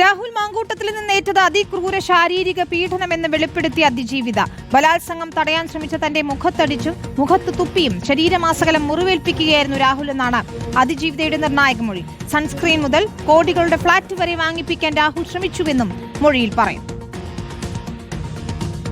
രാഹുൽ മാങ്കൂട്ടത്തിൽ നിന്നേറ്റത് അതിക്രൂര ശാരീരിക പീഡനമെന്ന് വെളിപ്പെടുത്തിയ അതിജീവിത. ബലാത്സംഗം തടയാൻ ശ്രമിച്ച തന്റെ മുഖത്തടിച്ചും മുഖത്ത് തുപ്പിയും ശരീരമാസകലം മുറിവേൽപ്പിക്കുകയായിരുന്നു രാഹുൽ എന്നാണ് അതിജീവിതയുടെ നിർണായക മൊഴി. സൺസ്ക്രീൻ മുതൽ കോടികളുടെ ഫ്ളാറ്റ് വരെ വാങ്ങിപ്പിക്കാൻ രാഹുൽ ശ്രമിച്ചുവെന്നും മൊഴിയിൽ പറയും.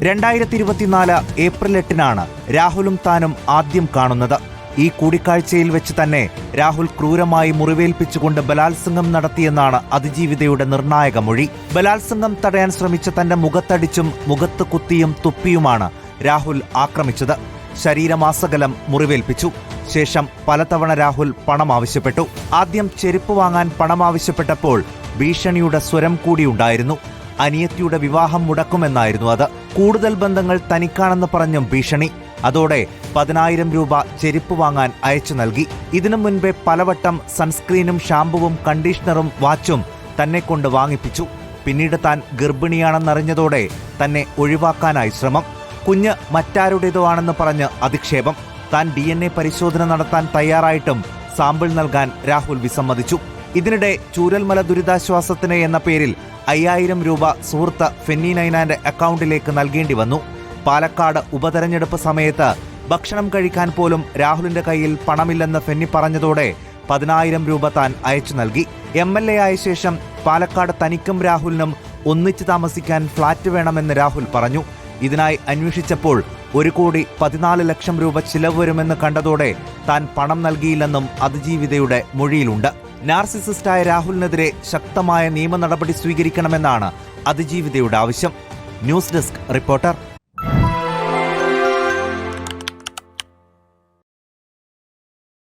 രണ്ടായിരത്തി ഇരുപത്തിനാല് ഏപ്രിൽ എട്ടിനാണ് രാഹുലും താനും ആദ്യം കാണുന്നത്. ഈ കൂടിക്കാഴ്ചയിൽ വെച്ച് തന്നെ രാഹുൽ ക്രൂരമായി മുറിവേൽപ്പിച്ചുകൊണ്ട് ബലാത്സംഗം നടത്തിയെന്നാണ് അതിജീവിതയുടെ നിർണായക മൊഴി. ബലാത്സംഗം തടയാൻ ശ്രമിച്ച തന്റെ മുഖത്തടിച്ചും മുഖത്ത് കുത്തിയും തുപ്പിയുമാണ് രാഹുൽ ആക്രമിച്ചത്. ശരീരമാസകലം മുറിവേൽപ്പിച്ചു. ശേഷം പലതവണ രാഹുൽ പണം ആവശ്യപ്പെട്ടു. ആദ്യം ചെരുപ്പ് വാങ്ങാൻ പണം ആവശ്യപ്പെട്ടപ്പോൾ ഭീഷണിയുടെ സ്വരം കൂടിയുണ്ടായിരുന്നു അനിയത്തിയുടെ വിവാഹം മുടക്കുമെന്നായിരുന്നു അത്. കൂടുതൽ ബന്ധങ്ങൾ തനിക്കാണെന്ന് പറഞ്ഞും ഭീഷണി. അതോടെ പതിനായിരം രൂപ ചെരുപ്പ് വാങ്ങാൻ അയച്ചു നൽകി. ഇതിനു മുൻപേ പലവട്ടം സൺസ്ക്രീനും ഷാമ്പുവും കണ്ടീഷണറും വാച്ചും തന്നെ കൊണ്ട് വാങ്ങിപ്പിച്ചു. പിന്നീട് താൻ ഗർഭിണിയാണെന്നറിഞ്ഞതോടെ തന്നെ ഒഴിവാക്കാനായി ശ്രമം. കുഞ്ഞ് മറ്റാരുടേതോ ആണെന്ന് പറഞ്ഞ് അധിക്ഷേപം. താൻ ഡി എൻ എ പരിശോധന നടത്താൻ തയ്യാറായിട്ടും സാമ്പിൾ നൽകാൻ രാഹുൽ വിസമ്മതിച്ചു. ഇതിനിടെ ചൂരൽമല ദുരിതാശ്വാസത്തിന് എന്ന പേരിൽ അയ്യായിരം രൂപ സുഹൃത്ത് ഫെന്നി നൈനാന്റെ അക്കൗണ്ടിലേക്ക് നൽകേണ്ടി വന്നു. പാലക്കാട് ഉപതെരഞ്ഞെടുപ്പ് സമയത്ത് ഭക്ഷണം കഴിക്കാൻ പോലും രാഹുലിന്റെ കയ്യിൽ പണമില്ലെന്ന് ഫെന്നി പറഞ്ഞതോടെ പതിനായിരം രൂപ താൻ അയച്ചു നൽകി. എം എൽ എ ആയ ശേഷം പാലക്കാട് തനിക്കും രാഹുലിനും ഒന്നിച്ച് താമസിക്കാൻ ഫ്ളാറ്റ് വേണമെന്ന് രാഹുൽ പറഞ്ഞു. ഇതിനായി അന്വേഷിച്ചപ്പോൾ ഒരു കോടി പതിനാല് ലക്ഷം രൂപ ചിലവ് വരുമെന്ന് കണ്ടതോടെ താൻ പണം നൽകിയില്ലെന്നും അതിജീവിതയുടെ മൊഴിയിലുണ്ട്. നാർസിസിസ്റ്റായ രാഹുലിനെതിരെ ശക്തമായ നിയമ നടപടി സ്വീകരിക്കണമെന്നാണ് അതിജീവിതയുടെ ആവശ്യം. News desk reporter.